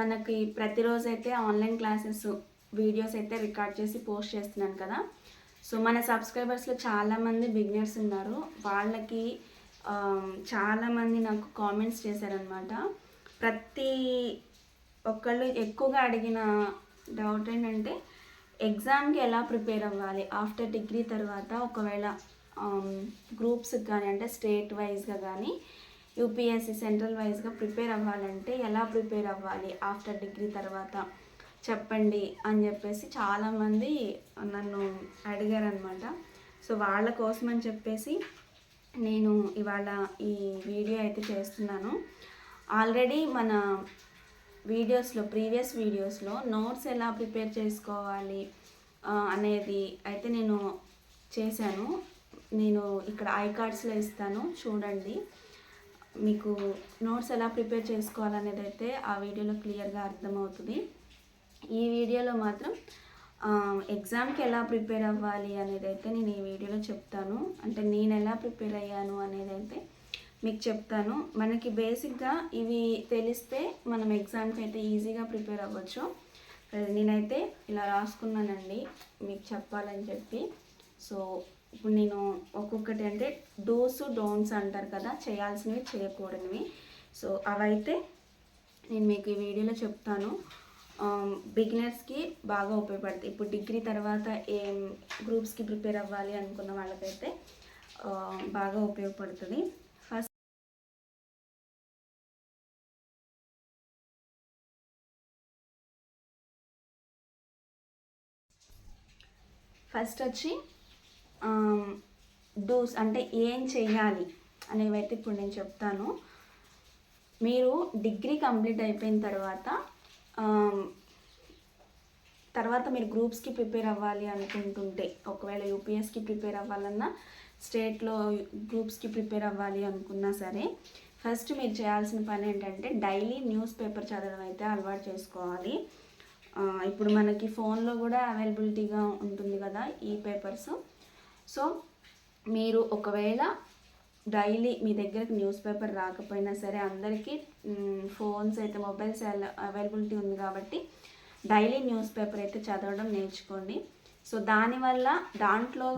మనకి ప్రతిరోజు అయితే ఆన్లైన్ క్లాసెస్ వీడియోస్ అయితే రికార్డ్ చేసి పోస్ట్ చేస్తున్నాను కదా. సో మన సబ్స్క్రైబర్స్లో చాలామంది బిగినర్స్ ఉన్నారు. వాళ్ళకి చాలామంది నాకు కామెంట్స్ చేశారనమాట ప్రతి ఒక్కళ్ళు ఎక్కువగా అడిగిన డౌట్ ఏంటంటే ఎగ్జామ్కి ఎలా ప్రిపేర్ అవ్వాలి? ఆఫ్టర్ డిగ్రీ తర్వాత ఒకవేళ గ్రూప్స్ కానీ అంటే స్టేట్ వైజ్గా కానీ యూపీఎస్సీ సెంట్రల్ వైజ్గా ప్రిపేర్ అవ్వాలంటే ఎలా ప్రిపేర్ అవ్వాలి? ఆఫ్టర్ డిగ్రీ తర్వాత చెప్పండి అని చెప్పేసి చాలామంది నన్ను అడిగారనమాట. సో వాళ్ళ కోసం అని చెప్పేసి నేను ఇవాళ ఈ వీడియో అయితే చేస్తున్నాను. ఆల్రెడీ మన వీడియోస్లో ప్రీవియస్ వీడియోస్లో నోట్స్ ఎలా ప్రిపేర్ చేసుకోవాలి అనేది అయితే నేను చేశాను. నేను ఇక్కడ ఐ కార్డ్స్లో ఇస్తాను. చూడండి. మీకు నోట్స్ ఎలా ప్రిపేర్ చేసుకోవాలనేది అయితే ఆ వీడియోలో క్లియర్గా అర్థమవుతుంది. ఈ వీడియోలో మాత్రం ఎగ్జామ్కి ఎలా ప్రిపేర్ అవ్వాలి అనేది అయితే నేను ఈ వీడియోలో చెప్తాను. అంటే నేను ఎలా ప్రిపేర్ అయ్యాను అనేది అయితే మీకు చెప్తాను. మనకి బేసిక్గా ఇవి తెలిస్తే మనం ఎగ్జామ్కి అయితే ఈజీగా ప్రిపేర్ అవ్వచ్చు. నేనైతే ఇలా రాసుకున్నానండి మీకు చెప్పాలని చెప్పి. సో ఇప్పుడు నేను ఒక్కొక్కటి అంటే డోస్ డోన్స్ అంటారు కదా చేయాల్సినవి చేయకూడనివి. సో అవైతే నేను మీకు ఈ వీడియోలో చెప్తాను. బిగినర్స్కి బాగా ఉపయోగపడుతుంది ఇప్పుడు డిగ్రీ తర్వాత ఏం గ్రూప్స్కి ప్రిపేర్ అవ్వాలి అనుకున్న వాళ్ళకైతే బాగా ఉపయోగపడుతుంది. ఫస్ట్ ఫస్ట్ వచ్చి డూస్ అంటే ఏం చేయాలి అనేవైతే ఇప్పుడు నేను చెప్తాను. మీరు డిగ్రీ కంప్లీట్ అయిపోయిన తర్వాత తర్వాత మీరు గ్రూప్స్కి ప్రిపేర్ అవ్వాలి అనుకుంటుంటే ఒకవేళ యూపీఎస్కి ప్రిపేర్ అవ్వాలన్నా స్టేట్లో గ్రూప్స్కి ప్రిపేర్ అవ్వాలి అనుకున్నా సరే ఫస్ట్ మీరు చేయాల్సిన పని ఏంటంటే డైలీ న్యూస్ పేపర్ చదవడం అయితే అలవాటు చేసుకోవాలి. ఇప్పుడు మనకి ఫోన్లో కూడా అవైలబిలిటీగా ఉంటుంది కదా ఈ పేపర్స్. సో మీరు ఒకవేళ డైలీ మీ దగ్గరకు న్యూస్ పేపర్ రాకపోయినా సరే అందరికీ ఫోన్స్ అయితే మొబైల్స్ అవైలబిలిటీ ఉంది కాబట్టి డైలీ న్యూస్ పేపర్ అయితే చదవడం నేర్చుకోండి. సో దానివల్ల దాంట్లో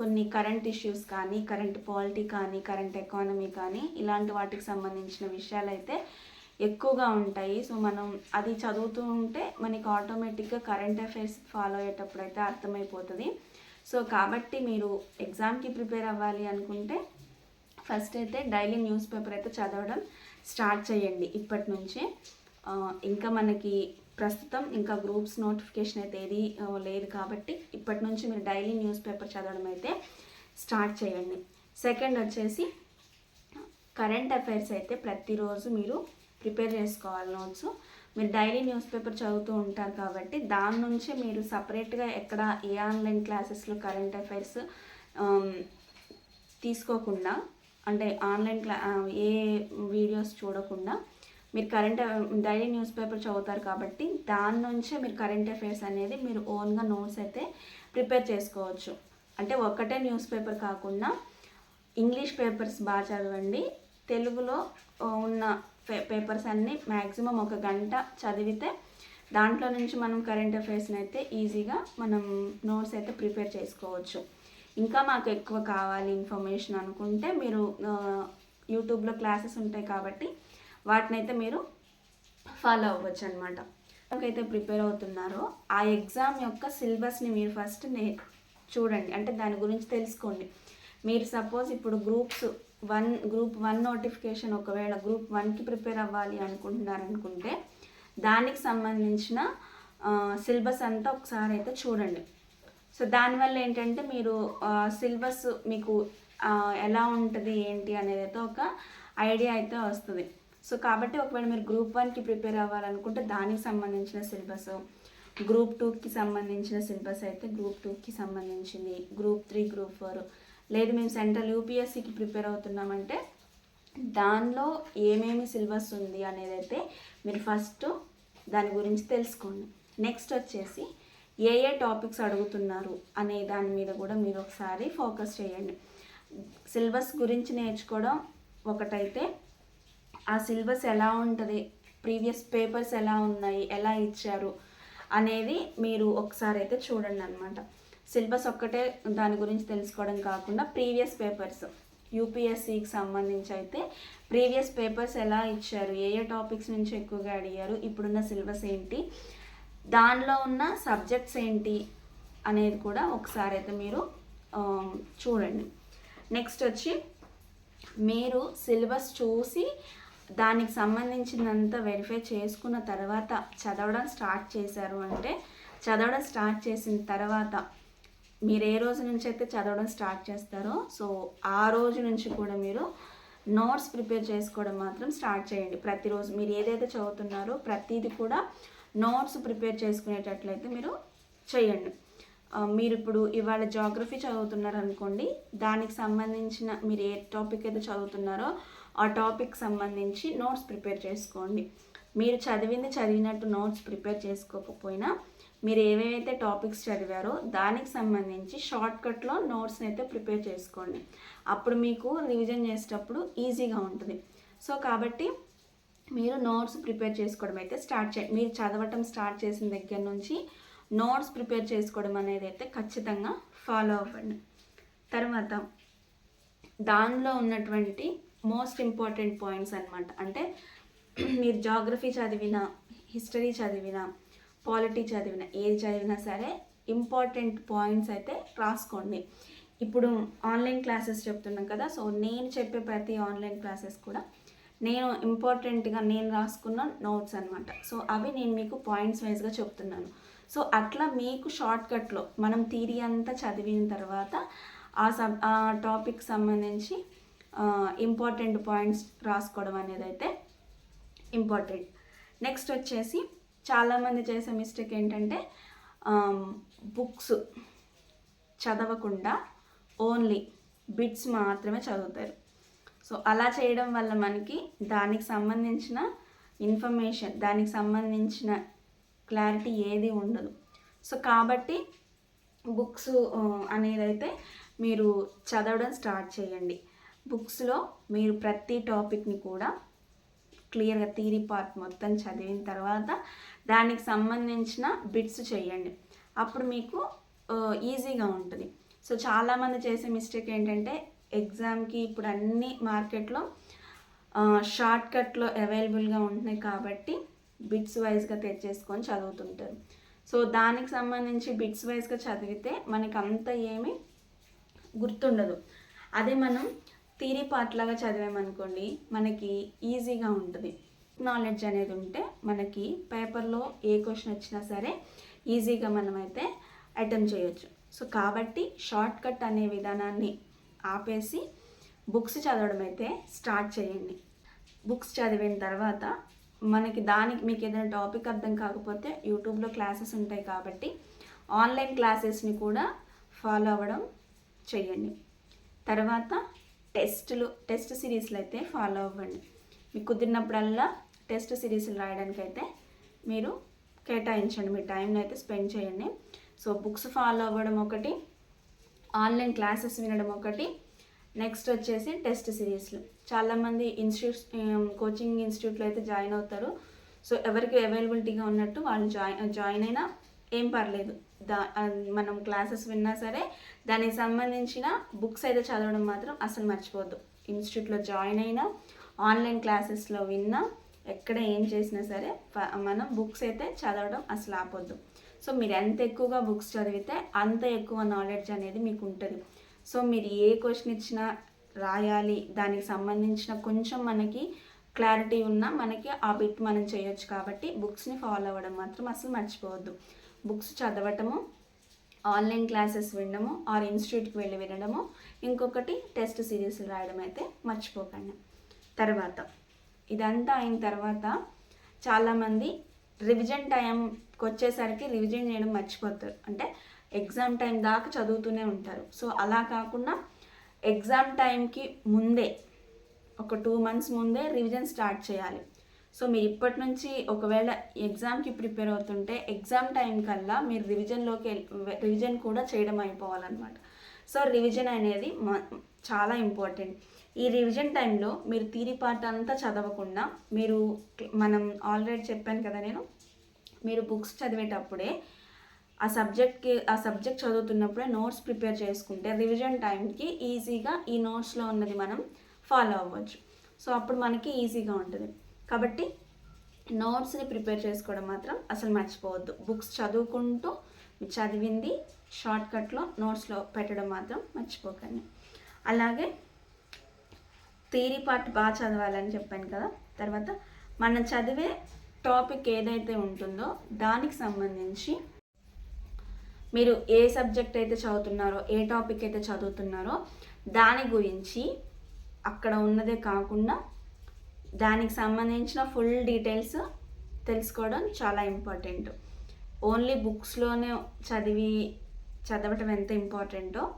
కొన్ని కరెంట్ ఇష్యూస్ కానీ కరెంట్ పాలిటీ కానీ కరెంట్ ఎకానమీ కానీ ఇలాంటి వాటికి సంబంధించిన విషయాలు అయితే ఎక్కువగా ఉంటాయి. సో మనం అది చదువుతూ ఉంటే మనకి ఆటోమేటిక్గా కరెంట్ అఫైర్స్ ఫాలో అయ్యేటప్పుడు అయితే అర్థమైపోతుంది. సో కాబట్టి మీరు ఎగ్జామ్కి ప్రిపేర్ అవ్వాలి అనుకుంటే ఫస్ట్ అయితే డైలీ న్యూస్ పేపర్ అయితే చదవడం స్టార్ట్ చేయండి. ఇప్పటి నుంచే. ఇంకా మనకి ప్రస్తుతం ఇంకా గ్రూప్స్ నోటిఫికేషన్ అయితే ఏది లేదు కాబట్టి ఇప్పటి నుంచి మీరు డైలీ న్యూస్ పేపర్ చదవడం అయితే స్టార్ట్ చేయండి. సెకండ్ వచ్చేసి కరెంట్ అఫైర్స్ అయితే ప్రతిరోజు మీరు ప్రిపేర్ చేసుకోవాలి నోట్స్ మీరు డైలీ న్యూస్ పేపర్ చదువుతూ ఉంటారు కాబట్టి దాని నుంచే మీరు సపరేట్గా ఎక్కడ ఏ ఆన్లైన్ క్లాసెస్లో కరెంట్ అఫైర్స్ తీసుకోకుండా అంటే ఆన్లైన్ క్లా ఏ వీడియోస్ చూడకుండా మీరు కరెంట్ డైలీ న్యూస్ పేపర్ చదువుతారు కాబట్టి దాని నుంచే మీరు కరెంట్ అఫైర్స్ అనేది మీరు ఓన్గా నోట్స్ అయితే ప్రిపేర్ చేసుకోవచ్చు. అంటే ఒక్కటే న్యూస్ పేపర్ కాకుండా ఇంగ్లీష్ పేపర్స్ బాగా చదవండి. తెలుగులో ఉన్న పేపర్స్ అన్నీ మ్యాక్సిమం ఒక గంట చదివితే దాంట్లో నుంచి మనం కరెంట్ అఫైర్స్ని అయితే ఈజీగా మనం నోట్స్ అయితే ప్రిపేర్ చేసుకోవచ్చు. ఇంకా మాకు ఎక్కువ కావాలి ఇన్ఫర్మేషన్ అనుకుంటే మీరు యూట్యూబ్లో క్లాసెస్ ఉంటాయి కాబట్టి వాటిని అయితే మీరు ఫాలో అవ్వచ్చు అనమాట అయితే ప్రిపేర్ అవుతున్నారో ఆ ఎగ్జామ్ యొక్క సిలబస్ని మీరు ఫస్ట్ నే చూడండి. అంటే దాని గురించి తెలుసుకోండి. మీరు సపోజ్ ఇప్పుడు groups one group one notification ఒకవేళ గ్రూప్ వన్కి ప్రిపేర్ అవ్వాలి అనుకుంటున్నారు అనుకుంటే దానికి సంబంధించిన సిలబస్ అంతా ఒకసారి అయితే చూడండి. సో దానివల్ల ఏంటంటే మీరు సిలబస్ మీకు ఎలా ఉంటుంది ఏంటి అనేది అయితే ఒక ఐడియా అయితే వస్తుంది. సో కాబట్టి ఒకవేళ మీరు గ్రూప్ వన్కి ప్రిపేర్ అవ్వాలనుకుంటే దానికి సంబంధించిన సిలబస్ గ్రూప్ టూకి సంబంధించిన సిలబస్ అయితే గ్రూప్ టూకి సంబంధించింది గ్రూప్ త్రీ గ్రూప్ ఫోర్ లేదు మేము సెంట్రల్ యూపీఎస్సికి ప్రిపేర్ అవుతున్నామంటే దానిలో ఏమేమి సిలబస్ ఉంది అనేది అయితే మీరు ఫస్ట్ దాని గురించి తెలుసుకోండి. నెక్స్ట్ వచ్చేసి ఏ ఏ టాపిక్స్ అడుగుతున్నారు అనే దాని మీద కూడా మీరు ఒకసారి ఫోకస్ చేయండి. సిలబస్ గురించి నేర్చుకోవడం ఒకటైతే ఆ సిలబస్ ఎలా ఉంటుంది ప్రీవియస్ పేపర్స్ ఎలా ఉన్నాయి ఎలా ఇచ్చారు అనేది మీరు ఒకసారి అయితే చూడండి అనమాట సిలబస్ ఒక్కటే దాని గురించి తెలుసుకోవడం కాకుండా ప్రీవియస్ పేపర్స్ యూపీఎస్సికి సంబంధించి అయితే ప్రీవియస్ పేపర్స్ ఎలా ఇచ్చారు ఏ ఏ టాపిక్స్ నుంచి ఎక్కువగా అడిగారు ఇప్పుడున్న సిలబస్ ఏంటి దానిలో ఉన్న సబ్జెక్ట్స్ ఏంటి అనేది కూడా ఒకసారి అయితే మీరు చూడండి. నెక్స్ట్ వచ్చి మీరు సిలబస్ చూసి దానికి సంబంధించినంత వెరిఫై చేసుకున్న తర్వాత చదవడం స్టార్ట్ చేశారు అంటే చదవడం స్టార్ట్ చేసిన తర్వాత మీరు ఏ రోజు నుంచి అయితే చదవడం స్టార్ట్ చేస్తారో సో ఆ రోజు నుంచి కూడా మీరు నోట్స్ ప్రిపేర్ చేసుకోవడం మాత్రం స్టార్ట్ చేయండి. ప్రతిరోజు మీరు ఏదైతే చదువుతున్నారో ప్రతిదీ కూడా నోట్స్ ప్రిపేర్ చేసుకునేటట్లయితే మీరు చేయండి. మీరు ఇప్పుడు ఇవాళ జాగ్రఫీ చదువుతున్నారు అనుకోండి దానికి సంబంధించిన మీరు ఏ టాపిక్ అయితే చదువుతున్నారో ఆ టాపిక్ సంబంధించి నోట్స్ ప్రిపేర్ చేసుకోండి. మీరు చదివింది చదివినట్టు నోట్స్ ప్రిపేర్ చేసుకోకపోయినా మీరు ఏవేవైతే టాపిక్స్ చదివారో దానికి సంబంధించి షార్ట్కట్లో నోట్స్ని అయితే ప్రిపేర్ చేసుకోండి. అప్పుడు మీకు రివిజన్ చేసేటప్పుడు ఈజీగా ఉంటుంది. సో కాబట్టి మీరు నోట్స్ ప్రిపేర్ చేసుకోవడం అయితే స్టార్ట్ చేయండి. మీరు చదవటం స్టార్ట్ చేసిన దగ్గర నుంచి నోట్స్ ప్రిపేర్ చేసుకోవడం అనేది అయితే ఖచ్చితంగా ఫాలో అవ్వండి. తర్వాత దానిలో ఉన్నటువంటి మోస్ట్ ఇంపార్టెంట్ పాయింట్స్ అనమాట అంటే మీరు జాగ్రఫీ చదివిన హిస్టరీ చదివిన క్వాలిటీ చదివిన ఏది చదివినా సరే ఇంపార్టెంట్ పాయింట్స్ అయితే రాసుకోండి. ఇప్పుడు ఆన్లైన్ క్లాసెస్ చెప్తున్నాం కదా సో నేను చెప్పే ప్రతి ఆన్లైన్ క్లాసెస్ కూడా నేను ఇంపార్టెంట్గా నేను రాసుకున్న నోట్స్ అనమాట సో అవి నేను మీకు పాయింట్స్ వైజ్గా చెప్తున్నాను. సో అట్లా మీకు షార్ట్కట్లో మనం థీరీ అంతా చదివిన తర్వాత ఆ సబ్ ఆ టాపిక్ సంబంధించి ఇంపార్టెంట్ పాయింట్స్ రాసుకోవడం అనేది అయితే ఇంపార్టెంట్ నెక్స్ట్ వచ్చేసి చాలామంది చేసే మిస్టేక్ ఏంటంటే బుక్స్ చదవకుండా ఓన్లీ బిట్స్ మాత్రమే చదువుతారు. సో అలా చేయడం వల్ల మనకి దానికి సంబంధించిన ఇన్ఫర్మేషన్ దానికి సంబంధించిన క్లారిటీ ఏది ఉండదు. సో కాబట్టి బుక్స్ అనేది అయితే మీరు చదవడం స్టార్ట్ చేయండి. బుక్స్లో మీరు ప్రతి టాపిక్ని కూడా క్లియర్గా థీరీ పార్ట్ మొత్తం చదివిన తర్వాత దానికి సంబంధించిన బిట్స్ చేయండి. అప్పుడు మీకు ఈజీగా ఉంటుంది. సో చాలామంది చేసే మిస్టేక్ ఏంటంటే ఎగ్జామ్కి ఇప్పుడు అన్ని మార్కెట్లో షార్ట్ కట్లో అవైలబుల్గా ఉంటున్నాయి కాబట్టి బిట్స్ వైజ్గా తెచ్చేసుకొని చదువుతుంటారు. సో దానికి సంబంధించి బిట్స్ వైజ్గా చదివితే మనకి అంత ఏమీ గుర్తుండదు. అదే మనం థీరీ పార్ట్ లాగా చదివామనుకోండి మనకి ఈజీగా ఉంటుంది. నాలెడ్జ్ అనేది ఉంటే మనకి పేపర్లో ఏ క్వశ్చన్ వచ్చినా సరే ఈజీగా మనమైతే అటెంప్ట్ చేయొచ్చు. సో కాబట్టి షార్ట్ కట్ అనే విధానాన్ని ఆపేసి బుక్స్ చదవడం అయితే స్టార్ట్ చేయండి. బుక్స్ చదివిన తర్వాత మనకి దానికి మీకు ఏదైనా టాపిక్ అర్థం కాకపోతే యూట్యూబ్లో క్లాసెస్ ఉంటాయి కాబట్టి ఆన్లైన్ క్లాసెస్ని కూడా ఫాలో అవ్వడం చేయండి. తర్వాత టెస్టులు టెస్ట్ సిరీస్లు అయితే ఫాలో అవ్వండి. మీకు కుదిరినప్పుడల్లా టెస్ట్ సిరీస్లు రాయడానికి అయితే మీరు కేటాయించండి. మీ టైంని అయితే స్పెండ్ చేయండి. సో బుక్స్ ఫాలో అవ్వడం ఒకటి ఆన్లైన్ క్లాసెస్ వినడం ఒకటి నెక్స్ట్ వచ్చేసి టెస్ట్ సిరీస్లు. చాలామంది ఇన్స్టిట్యూట్స్ కోచింగ్ ఇన్స్టిట్యూట్లో అయితే జాయిన్ అవుతారు. సో ఎవరికి అవైలబిలిటీగా ఉన్నట్టు వాళ్ళు జాయిన్ జాయిన్ అయినా ఏం పర్లేదు. దా మనం క్లాసెస్ విన్నా సరే దానికి సంబంధించిన బుక్స్ అయితే చదవడం మాత్రం అసలు మర్చిపోవద్దు. ఇన్స్టిట్యూట్లో జాయిన్ అయినా ఆన్లైన్ క్లాసెస్లో విన్నా ఎక్కడ ఏం చేసినా సరే ఫ- మనం బుక్స్ అయితే చదవడం అసలు ఆపొద్దు. సో మీరు ఎంత ఎక్కువగా బుక్స్ చదివితే అంత ఎక్కువ నాలెడ్జ్ అనేది మీకు ఉంటుంది. సో మీరు ఏ క్వశ్చన్ ఇచ్చినా రాయాలి. దానికి సంబంధించిన కొంచెం మనకి క్లారిటీ ఉన్నా మనకి ఆ బిట్ మనం చేయొచ్చు కాబట్టి బుక్స్ని ఫాలో అవ్వడం మాత్రం అసలు మర్చిపోవద్దు. బుక్స్ చదవటము ఆన్లైన్ క్లాసెస్ వినడము ఆర్ ఇన్స్టిట్యూట్కి వెళ్ళి వినడము ఇంకొకటి టెస్ట్ సిరీస్లు రాయడం అయితే మర్చిపోకండి. తర్వాత ఇదంతా అయిన తర్వాత చాలామంది రివిజన్ టైంకి వచ్చేసరికి రివిజన్ చేయడం మర్చిపోతారు. అంటే ఎగ్జామ్ టైం దాకా చదువుతూనే ఉంటారు. సో అలా కాకుండా ఎగ్జామ్ టైంకి ముందే ఒక టూ మంత్స్ ముందే రివిజన్ స్టార్ట్ చేయాలి. సో మీరు ఇప్పటి నుంచి ఒకవేళ ఎగ్జామ్కి ప్రిపేర్ అవుతుంటే ఎగ్జామ్ టైం కల్లా మీరు రివిజన్లోకి రివిజన్ కూడా చేయడం అయిపోవాలన్నమాట. సో రివిజన్ అనేది మ- చాలా ఇంపార్టెంట్ ఈ రివిజన్ టైంలో మీరు తీరి పాట అంతా చదవకుండా మీరు మనం ఆల్రెడీ చెప్పాను కదా నేను మీరు బుక్స్ చదివేటప్పుడే ఆ సబ్జెక్ట్కి ఆ సబ్జెక్ట్ చదువుతున్నప్పుడే నోట్స్ ప్రిపేర్ చేసుకుంటే రివిజన్ టైంకి ఈజీగా ఈ నోట్స్లో ఉన్నది మనం ఫాలో అవ్వచ్చు. సో అప్పుడు మనకి ఈజీగా ఉంటుంది. కాబట్టి నోట్స్ని ప్రిపేర్ చేసుకోవడం మాత్రం అసలు మర్చిపోవద్దు. బుక్స్ చదువుకుంటూ చదివింది షార్ట్కట్లో నోట్స్లో పెట్టడం మాత్రం మర్చిపోకండి. అలాగే థియరీ పార్ట్ బాగా చదవాలని చెప్పాను కదా. తర్వాత మనం చదివే టాపిక్ ఏదైతే ఉంటుందో దానికి సంబంధించి మీరు ఏ సబ్జెక్ట్ అయితే చదువుతున్నారో ఏ టాపిక్ అయితే చదువుతున్నారో దాని గురించి అక్కడ ఉన్నదే కాకుండా దానికి సంబంధించిన ఫుల్ డీటెయిల్స్ తెలుసుకోవడం చాలా ఇంపార్టెంట్. ఓన్లీ బుక్స్లోనే చదివి చదవటం ఎంత ఇంపార్టెంటో?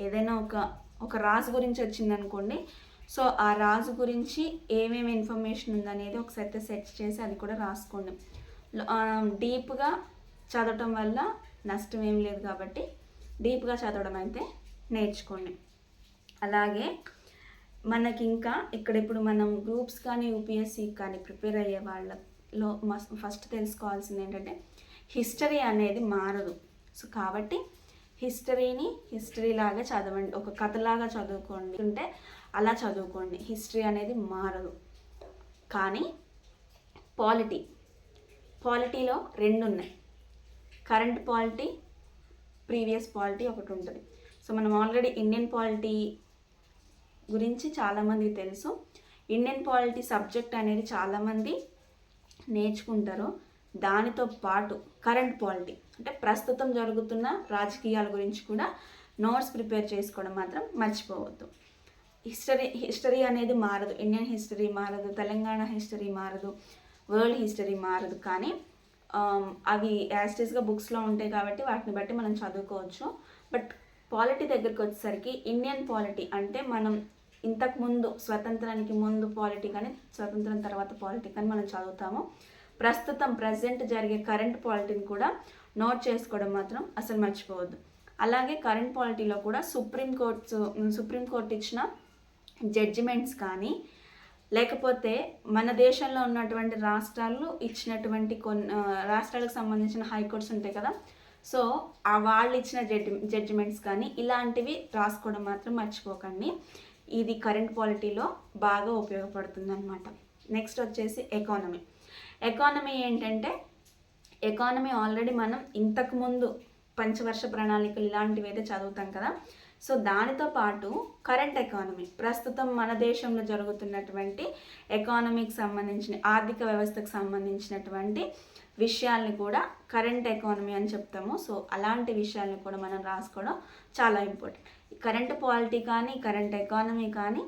ఏదైనా ఒక ఒక రాజు గురించి వచ్చిందనుకోండి సో ఆ రాజు గురించి ఏమేమి ఇన్ఫర్మేషన్ ఉందనేది ఒకసారి సెర్చ్ చేసి అది కూడా రాసుకోండి. డీప్గా చదవటం వల్ల నష్టం ఏం లేదు కాబట్టి డీప్గా చదవడం అయితే నేర్చుకోండి. అలాగే మనకి ఇంకా ఇక్కడ ఇప్పుడు మనం గ్రూప్స్ కానీ యూపీఎస్సీ కానీ ప్రిపేర్ అయ్యే వాళ్ళలో ఫస్ట్ తెలుసుకోవాల్సింది ఏంటంటే హిస్టరీ అనేది మారదు. సో కాబట్టి హిస్టరీని హిస్టరీ లాగా చదవండి. ఒక కథలాగా చదువుకోండి. ఉంటే అలా చదువుకోండి. హిస్టరీ అనేది మారదు. కానీ పాలిటీ పాలిటీలో రెండు ఉన్నాయి కరెంట్ పాలిటీ ప్రీవియస్ పాలిటీ ఒకటి ఉంటుంది సో మనం ఆల్రెడీ ఇండియన్ పాలిటీ గురించి చాలామందికి తెలుసు. ఇండియన్ పాలిటీ సబ్జెక్ట్ అనేది చాలామంది నేర్చుకుంటారు. దానితో పాటు కరెంట్ పాలిటీ అంటే ప్రస్తుతం జరుగుతున్న రాజకీయాల గురించి కూడా నోట్స్ ప్రిపేర్ చేసుకోవడం మాత్రం మర్చిపోవద్దు. హిస్టరీ హిస్టరీ అనేది మారదు. ఇండియన్ హిస్టరీ మారదు. తెలంగాణ హిస్టరీ మారదు. వరల్డ్ హిస్టరీ మారదు. కానీ um, అవి యాస్టీస్గా బుక్స్లో ఉంటాయి కాబట్టి వాటిని బట్టి మనం చదువుకోవచ్చు. బట్ పాలిటీ దగ్గరికి వచ్చేసరికి ఇండియన్ పాలిటీ అంటే మనం ఇంతకు ముందు స్వతంత్రానికి ముందు పాలిటిక్ అని స్వతంత్రం తర్వాత పాలిటిక్ అని మనం చదువుతాము. ప్రస్తుతం ప్రజెంట్ జరిగే కరెంట్ పాలిటీని కూడా నోట్ చేసుకోవడం మాత్రం అసలు మర్చిపోవద్దు. అలాగే కరెంట్ పాలిటీలో కూడా సుప్రీంకోర్ట్స్ సుప్రీంకోర్టు ఇచ్చిన జడ్జిమెంట్స్ కానీ లేకపోతే మన దేశంలో ఉన్నటువంటి రాష్ట్రాలు ఇచ్చినటువంటి కొన్ని రాష్ట్రాలకు సంబంధించిన హైకోర్ట్స్ ఉంటాయి కదా. సో ఆ వాళ్ళు ఇచ్చిన జడ్జి జడ్జిమెంట్స్ కానీ ఇలాంటివి రాసుకోవడం మాత్రం మర్చిపోకండి. ఇది కరెంట్ పాలిటీలో బాగా ఉపయోగపడుతుంది అనమాట నెక్స్ట్ వచ్చేసి ఎకానమీ ఎకానమీ ఏంటంటే ఎకానమీ ఆల్రెడీ మనం ఇంతకుముందు పంచవర్ష ప్రణాళికలు ఇలాంటివి అయితే చదువుతాం కదా. సో దానితో పాటు కరెంట్ ఎకానమీ ప్రస్తుతం మన దేశంలో జరుగుతున్నటువంటి ఎకానమీకి సంబంధించిన ఆర్థిక వ్యవస్థకు సంబంధించినటువంటి విషయాల్ని కూడా కరెంట్ ఎకానమీ అని చెప్తాము. సో అలాంటి విషయాల్ని కూడా మనం రాసుకోవడం చాలా ఇంపార్టెంట్ కరెంట్ పాలిటీ కానీ కరెంట్ ఎకానమీ కానీ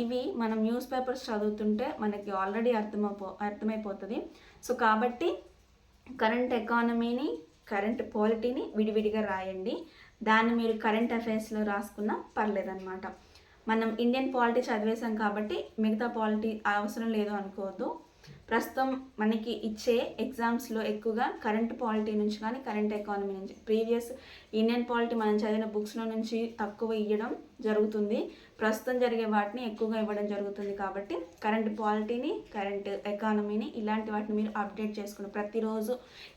ఇవి మనం న్యూస్ పేపర్స్ చదువుతుంటే మనకి ఆల్రెడీ అర్థమైపో అర్థమైపోతుంది. సో కాబట్టి కరెంట్ ఎకానమీని కరెంట్ పాలిటీని విడివిడిగా రాయండి. దాన్ని మీరు కరెంట్ అఫైర్స్లో రాసుకున్నా పర్లేదన్నమాట. మనం ఇండియన్ పాలిటీ చదివేశాం కాబట్టి మిగతా పాలిటీ అవసరం లేదు అనుకోవద్దు. ప్రస్తుతం మనకి ఇచ్చే ఎగ్జామ్స్లో ఎక్కువగా కరెంట్ పాలిటీ నుంచి కానీ కరెంట్ ఎకానమీ నుంచి ప్రీవియస్ ఇండియన్ పాలిటీ మనం చదివిన బుక్స్లో నుంచి తక్కువ ఇవ్వడం జరుగుతుంది. ప్రస్తుతం జరిగే వాటిని ఎక్కువగా ఇవ్వడం జరుగుతుంది కాబట్టి కరెంట్ పాలిటీని కరెంట్ ఎకానమీని ఇలాంటి వాటిని మీరు అప్డేట్ చేసుకుని ప్రతిరోజు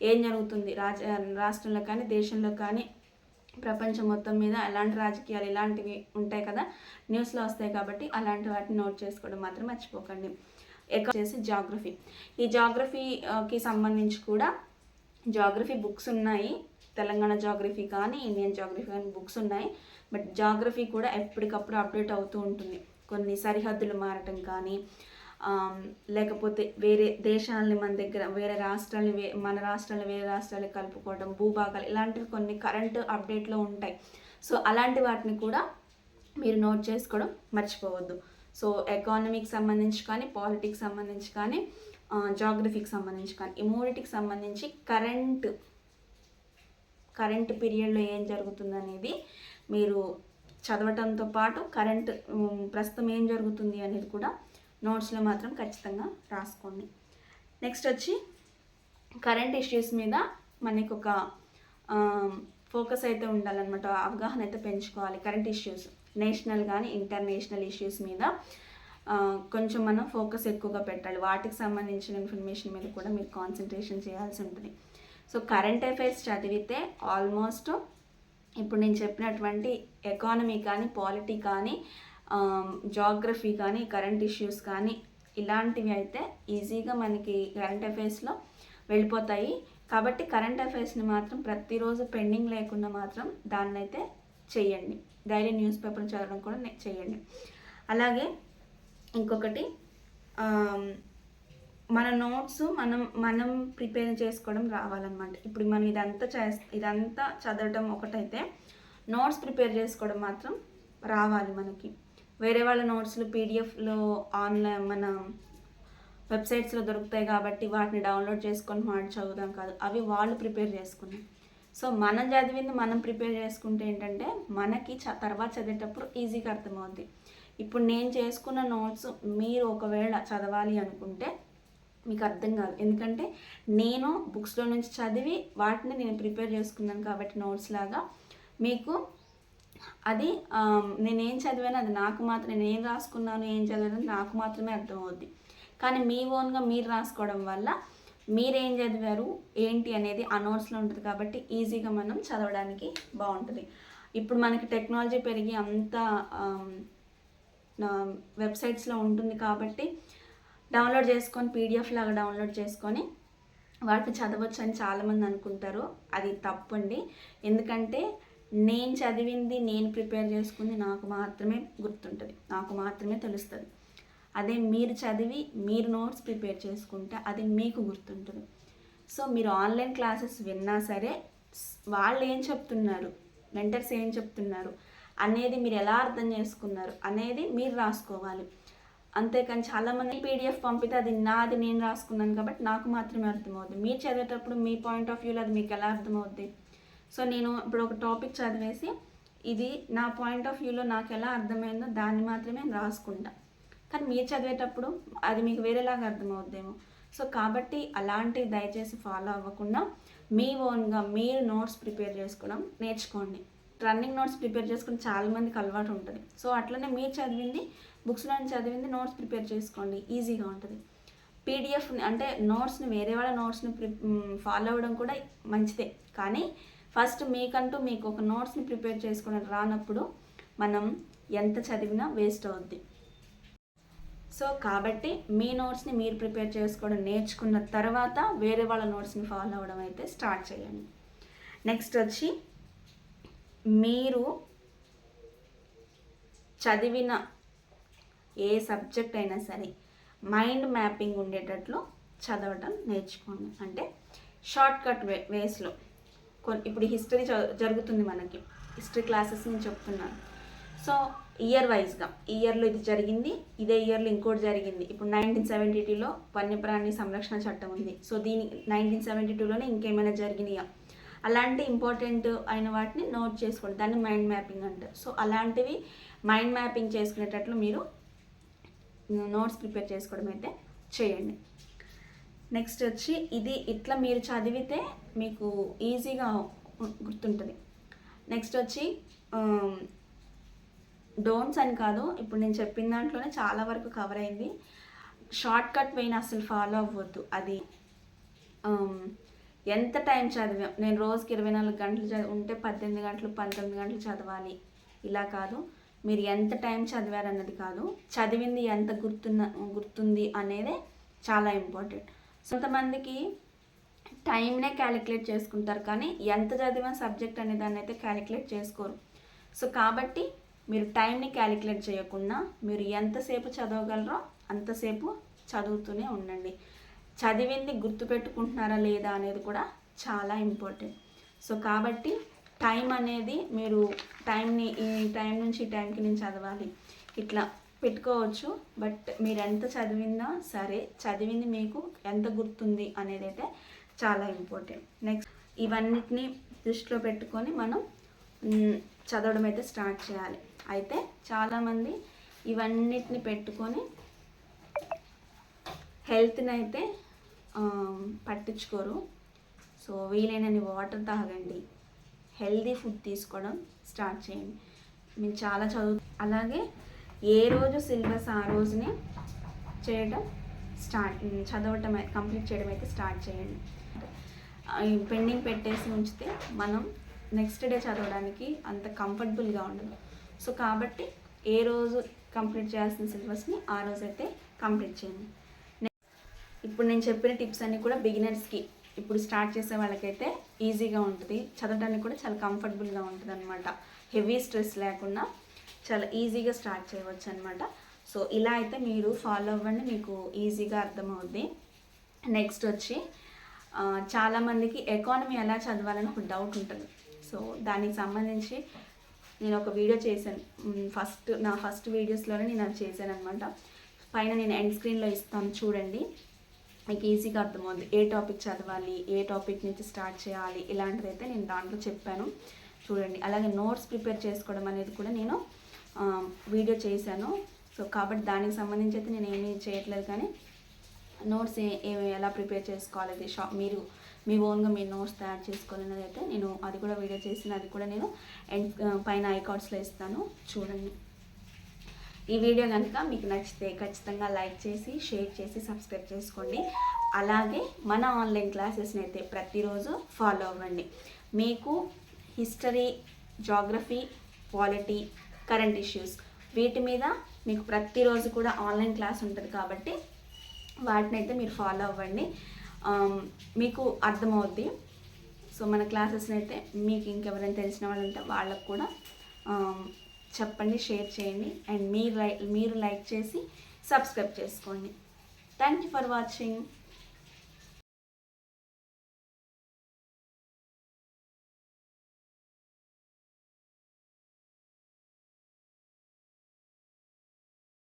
ఏం జరుగుతుంది? రాజ రాష్ట్రంలో కానీ దేశంలో కానీ ప్రపంచం మొత్తం మీద ఎలాంటి రాజకీయాలు ఇలాంటివి ఉంటాయి కదా న్యూస్లో వస్తాయి కాబట్టి అలాంటి వాటిని నోట్ చేసుకోవడం మాత్రం మర్చిపోకండి. ఎక చేసి జాగ్రఫీ ఈ జాగ్రఫీకి సంబంధించి కూడా జాగ్రఫీ బుక్స్ ఉన్నాయి. తెలంగాణ జాగ్రఫీ కానీ ఇండియన్ జాగ్రఫీ కానీ బుక్స్ ఉన్నాయి. బట్ జాగ్రఫీ కూడా ఎప్పటికప్పుడు అప్డేట్ అవుతూ ఉంటుంది. కొన్ని సరిహద్దులు మారటం కానీ లేకపోతే వేరే దేశాలని మన దగ్గర వేరే రాష్ట్రాలని వే మన రాష్ట్రాలని వేరే రాష్ట్రాలు కలుపుకోవడం భూభాగాలు ఇలాంటివి కొన్ని కరెంట్ అప్డేట్లో ఉంటాయి. సో అలాంటి వాటిని కూడా మీరు నోట్ చేసుకోవడం మర్చిపోవద్దు. సో ఎకానమీకి సంబంధించి కానీ పాలిటిక్స్ సంబంధించి కానీ జాగ్రఫీకి సంబంధించి కానీ ఈ మూడిటికి సంబంధించి కరెంట్ కరెంట్ పీరియడ్లో ఏం జరుగుతుంది అనేది మీరు చదవటంతో పాటు కరెంట్ ప్రస్తుతం ఏం జరుగుతుంది అనేది కూడా నోట్స్లో మాత్రం ఖచ్చితంగా రాసుకోండి. నెక్స్ట్ వచ్చి కరెంట్ ఇష్యూస్ మీద మనకి ఒక ఫోకస్ అయితే ఉండాలన్నమాట అవగాహన అయితే పెంచుకోవాలి కరెంట్ ఇష్యూస్ నేషనల్ కానీ ఇంటర్నేషనల్ ఇష్యూస్ మీద కొంచెం మనం ఫోకస్ ఎక్కువగా పెట్టాలి. వాటికి సంబంధించిన ఇన్ఫర్మేషన్ మీద కూడా మీరు కాన్సన్ట్రేషన్ చేయాల్సి ఉంటుంది. సో కరెంట్ అఫైర్స్ చదివితే ఆల్మోస్ట్ ఇప్పుడు నేను చెప్పినటువంటి ఎకానమీ కానీ పాలిటీ కానీ జాగ్రఫీ కానీ కరెంట్ ఇష్యూస్ కానీ ఇలాంటివి అయితే ఈజీగా మనకి కరెంట్ అఫైర్స్లో వెళ్ళిపోతాయి. కాబట్టి కరెంట్ అఫైర్స్ని మాత్రం ప్రతిరోజు పెండింగ్ లేకుండా మాత్రం దాన్నైతే చేయండి. డైలీ న్యూస్ పేపర్ చదవడం కూడా చేయండి. అలాగే ఇంకొకటి మన నోట్స్ మనం మనం ప్రిపేర్ చేసుకోవడం రావాలన్నమాట. ఇప్పుడు మనం ఇదంతా చే ఇదంతా చదవడం ఒకటైతే నోట్స్ ప్రిపేర్ చేసుకోవడం మాత్రం రావాలి మనకి. వేరే వాళ్ళ నోట్స్లు పీడిఎఫ్లో ఆన్లైన్ మన వెబ్సైట్స్లో దొరుకుతాయి కాబట్టి వాటిని డౌన్లోడ్ చేసుకొని మాట చదువుదాం కాదు. అవి వాళ్ళు ప్రిపేర్ చేసుకున్నాం సో మనం చదివింది మనం ప్రిపేర్ చేసుకుంటే ఏంటంటే మనకి చ తర్వాత చదివేటప్పుడు ఈజీగా అర్థమవుద్ది. ఇప్పుడు నేను చేసుకున్న నోట్స్ మీరు ఒకవేళ చదవాలి అనుకుంటే మీకు అర్థం కాదు. ఎందుకంటే నేను బుక్స్లో నుంచి చదివి వాటిని నేను ప్రిపేర్ చేసుకున్నాను కాబట్టి నోట్స్ లాగా మీకు అది నేనేం చదివాను అది నాకు మాత్రం నేను ఏం రాసుకున్నాను ఏం చదివాను నాకు మాత్రమే అర్థమవుద్ది. కానీ మీ ఓన్గా మీరు రాసుకోవడం వల్ల మీరేం చదివారు? ఏంటి అనేది ఆ నోట్స్లో ఉంటుంది కాబట్టి ఈజీగా మనం చదవడానికి బాగుంటుంది. ఇప్పుడు మనకి టెక్నాలజీ పెరిగి అంత వెబ్సైట్స్లో ఉంటుంది కాబట్టి డౌన్లోడ్ చేసుకొని పీడిఎఫ్ లాగా డౌన్లోడ్ చేసుకొని వాటిని చదవచ్చు అని చాలామంది అనుకుంటారు. అది తప్పండి. ఎందుకంటే నేను చదివింది నేను ప్రిపేర్ చేసుకుంది నాకు మాత్రమే గుర్తుంటుంది. నాకు మాత్రమే తెలుస్తుంది. అదే మీరు చదివి మీరు నోట్స్ ప్రిపేర్ చేసుకుంటే అది మీకు గుర్తుంటుంది. సో మీరు ఆన్లైన్ క్లాసెస్ విన్నా సరే వాళ్ళు ఏం చెప్తున్నారు? మెంటర్స్ ఏం చెప్తున్నారు? అనేది మీరు ఎలా అర్థం చేసుకున్నారు? అనేది మీరు రాసుకోవాలి. అంతేకాని చాలామంది పీడిఎఫ్ పంపితే అది నాది నేను రాసుకున్నాను కాబట్టి నాకు మాత్రమే అర్థమవుద్ది. మీరు చదివేటప్పుడు మీ పాయింట్ ఆఫ్ వ్యూలో అది మీకు ఎలా అర్థమవుద్ది? సో నేను ఇప్పుడు ఒక టాపిక్ చదివేసి ఇది నా పాయింట్ ఆఫ్ వ్యూలో నాకు ఎలా అర్థమైందో దాన్ని మాత్రమే రాసుకుంటాను రాసుకుంటా. కానీ మీరు చదివేటప్పుడు అది మీకు వేరేలాగా అర్థమవుద్దేమో. సో కాబట్టి అలాంటివి దయచేసి ఫాలో అవ్వకుండా మీ ఓన్గా మీరు నోట్స్ ప్రిపేర్ చేసుకోవడం నేర్చుకోండి. రన్నింగ్ నోట్స్ ప్రిపేర్ చేసుకుని చాలామందికి అలవాటు ఉంటుంది. సో అట్లనే మీరు చదివింది బుక్స్లో చదివింది నోట్స్ ప్రిపేర్ చేసుకోండి. ఈజీగా ఉంటుంది. పీడిఎఫ్ అంటే నోట్స్ని వేరే వాళ్ళ నోట్స్ని ప్రి ఫాలో అవ్వడం కూడా మంచిదే. కానీ ఫస్ట్ మీకంటూ మీకు ఒక నోట్స్ని ప్రిపేర్ చేసుకోవడం రానప్పుడు మనం ఎంత చదివినా వేస్ట్ అవుద్ది. సో కాబట్టి మీ నోట్స్ని మీరు ప్రిపేర్ చేసుకోవడం నేర్చుకున్న తర్వాత వేరే వాళ్ళ నోట్స్ని ఫాలో అవ్వడం అయితే స్టార్ట్ చేయండి. నెక్స్ట్ వచ్చి మీరు చదివిన ఏ సబ్జెక్ట్ అయినా సరే మైండ్ మ్యాపింగ్ ఉండేటట్లు చదవటం నేర్చుకోండి. అంటే షార్ట్ కట్ వే వేస్లో కొన్ని ఇప్పుడు హిస్టరీ జరుగుతుంది మనకి. హిస్టరీ క్లాసెస్ నేను చెప్తున్నాను. సో ఇయర్ వైజ్గా ఇయర్లో ఇది జరిగింది ఇదే ఇయర్లో ఇంకోటి జరిగింది. ఇప్పుడు నైన్టీన్ సెవెంటీ టూలో వన్యప్రాణి సంరక్షణ చట్టం ఉంది. సో దీని నైన్టీన్ సెవెంటీ టూలోనే ఇంకేమైనా జరిగినాయా? అలాంటి ఇంపార్టెంట్ అయిన వాటిని నోట్ చేసుకోండి. దాన్ని మైండ్ మ్యాపింగ్ అంటారు సో అలాంటివి మైండ్ మ్యాపింగ్ చేసుకునేటట్లు మీరు నోట్స్ ప్రిపేర్ చేసుకోవడం అయితే చేయండి. నెక్స్ట్ వచ్చి ఇది ఇట్లా మీరు చదివితే మీకు ఈజీగా గుర్తుంటుంది. నెక్స్ట్ వచ్చి డోంట్స్ అని కాదు ఇప్పుడు నేను చెప్పిన దాంట్లోనే చాలా వరకు కవర్ అయింది. షార్ట్ కట్ వేని అసలు ఫాలో అవ్వద్దు. అది um, ఎంత టైం చదివాం? నేను రోజుకి ఇరవై నాలుగు గంటలు చదివి ఉంటే పద్దెనిమిది గంటలు పంతొమ్మిది గంటలు చదవాలి. ఇలా కాదు. మీరు ఎంత టైం చదివారన్నది కాదు. చదివింది ఎంత గుర్తున్న గుర్తుంది అనేదే చాలా ఇంపార్టెంట్ కొంతమందికి టైంనే క్యాలిక్యులేట్ చేసుకుంటారు కానీ ఎంత చదివిన సబ్జెక్ట్ అనే దాన్ని అయితే క్యాలిక్యులేట్ చేసుకోరు. సో కాబట్టి మీరు టైంని క్యాలిక్యులేట్ చేయకుండా మీరు ఎంతసేపు చదవగలరో అంతసేపు చదువుతూనే ఉండండి. చదివింది గుర్తుపెట్టుకుంటున్నారా లేదా అనేది కూడా చాలా ఇంపార్టెంట్ సో కాబట్టి టైం అనేది మీరు టైంని ఈ టైం నుంచి ఈ టైంకి నేను చదవాలి. ఇట్లా పెట్టుకోవచ్చు. బట్ మీరు ఎంత చదివిందా సరే చదివింది మీకు ఎంత గుర్తుంది అనేది అయితే చాలా ఇంపార్టెంట్ నెక్స్ట్ ఇవన్నిటిని దృష్టిలో పెట్టుకొని మనం చదవడం అయితే స్టార్ట్ చేయాలి. అయితే చాలామంది ఇవన్నిటిని పెట్టుకొని హెల్త్ని అయితే పట్టించుకోరు. సో వీలైనన్ని వాటర్ తాగండి. హెల్దీ ఫుడ్ తీసుకోవడం స్టార్ట్ చేయండి. మేము చాలా చదువు అలాగే ఏ రోజు సిలబస్ ఆ రోజునే చేయడం స్టార్ట్ చదవటం కంప్లీట్ చేయడం అయితే స్టార్ట్ చేయండి. పెండింగ్ పెట్టేసి ఉంచితే మనం నెక్స్ట్ డే చదవడానికి అంత కంఫర్టబుల్గా ఉండదు. సో కాబట్టి ఏ రోజు కంప్లీట్ చేయాల్సిన సిలబస్ని ఆ రోజు అయితే కంప్లీట్ చేయండి. ఇప్పుడు నేను చెప్పిన టిప్స్ అన్నీ కూడా బిగినర్స్కి ఇప్పుడు స్టార్ట్ చేసే వాళ్ళకైతే ఈజీగా ఉంటుంది. చదవడానికి కూడా చాలా కంఫర్టబుల్గా ఉంటుంది అనమాట హెవీ స్ట్రెస్ లేకుండా చాలా ఈజీగా స్టార్ట్ చేయవచ్చు అనమాట సో ఇలా అయితే మీరు ఫాలో అవ్వండి మీకు ఈజీగా అర్థమవుద్ది. నెక్స్ట్ వచ్చి చాలామందికి ఎకానమీ ఎలా చదవాలని ఒక డౌట్ ఉంటుంది. సో దానికి సంబంధించి నేను ఒక వీడియో చేశాను. ఫస్ట్ నా ఫస్ట్ వీడియోస్లోనే నేను అది చేశాను అనమాట పైన నేను ఎండ్ స్క్రీన్లో ఇస్తాను చూడండి. మీకు ఈజీగా అర్థమవుతుంది ఏ టాపిక్ చదవాలి ఏ టాపిక్ నుంచి స్టార్ట్ చేయాలి ఇలాంటిది అయితే నేను దాంట్లో చెప్పాను. చూడండి. అలాగే నోట్స్ ప్రిపేర్ చేసుకోవడం అనేది కూడా నేను వీడియో చేశాను. సో కాబట్టి దానికి సంబంధించి అయితే నేను ఏమీ చేయట్లేదు కానీ నోట్స్ ఏ ఎలా ప్రిపేర్ చేసుకోవాలి అది షా మీరు మీ ఓన్గా మీ నోట్స్ తయారు చేసుకోవాలనేది అయితే నేను అది కూడా వీడియో చేసిన అది కూడా నేను ఎండ్ పైన ఐకార్డ్స్లో ఇస్తాను. చూడండి. ఈ వీడియో కనుక మీకు నచ్చితే ఖచ్చితంగా లైక్ చేసి షేర్ చేసి సబ్స్క్రైబ్ చేసుకోండి. అలాగే మన ఆన్లైన్ క్లాసెస్ని అయితే ప్రతిరోజు ఫాలో అవ్వండి. మీకు history geography polity current issues వీటి మీద మీకు ప్రతిరోజు కూడా ఆన్లైన్ క్లాస్ ఉంటుంది కాబట్టి వాటిని అయితే మీరు ఫాలో అవ్వండి. మీకు అర్థమవుద్ది. సో మన క్లాసెస్ని అయితే మీకు ఇంకెవరైనా తెలిసిన వాళ్ళు ఉంటే వాళ్ళకు కూడా చెప్పండి షేర్ చేయండి. అండ్ మీరు లైక్ మీరు లైక్ చేసి సబ్స్క్రైబ్ చేసుకోండి. Thank you for watching.